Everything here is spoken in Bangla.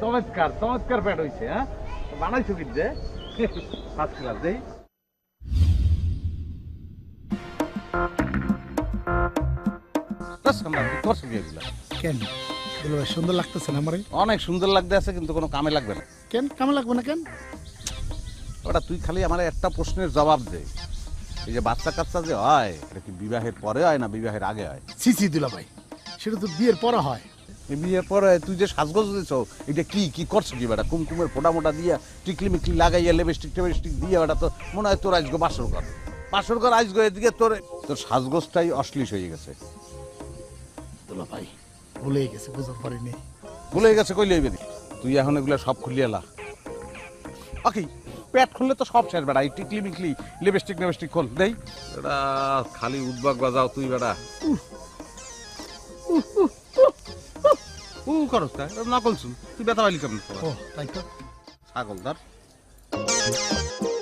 চমৎকার চমৎকার প্যাট হইছে হ্যাঁ? বানাইছো কি যে ফার্স্ট ক্লাস দেই। করছে কি এগুলা কেন? সুন্দর লাগতেছে না আমারে? অনেক সুন্দর লাগতে আছে কিন্তু কোনো কামে লাগবে না। কেন? কেমন লাগবে না কেন? ওটা তুই খালি আমার একটা প্রশ্নের জবাব দে। এই যে বাচ্চা কাচ্চা যে হয় এটা কি বিবাহের পরে হয় না বিবাহের আগে হয়? সি সি দুলা ভাই সেটা তো বিয়ের পরে হয়। এই বিয়ের পরে তুই যে সাজগোজ দিছ এটা কি কি করছ কি বেটা? কুমকুমের ফোটা মোটা দিয়া টিকলি মিকলি লাগাইয়া লিপস্টিক টেপস্টিক দিয়ে বেটা তো মনে হয় তোর আজগো বাসর কর বাসর কর আজগো এদিকে তোর তোর সাজগোজটাই অশ্লীল হয়ে গেছে। দুলা ভাই ভুলে গেছে বুঝতে পারিনি ভুলে গেছে কই লইবে তুই এখন এগুলো সব খুলিয়ে লা। ওকে পেট খুললে তো সব শেষ বেড়া। এই টিকলি মিকলি লিপস্টিক লিপস্টিক খোল দেই। এটা খালি উদ্বাগ বাজাও তুই বেড়া। উ করস তা নকল শুন তুই ব্যথা পাইলি কেমন? ও তাই তো। ছাগল ধর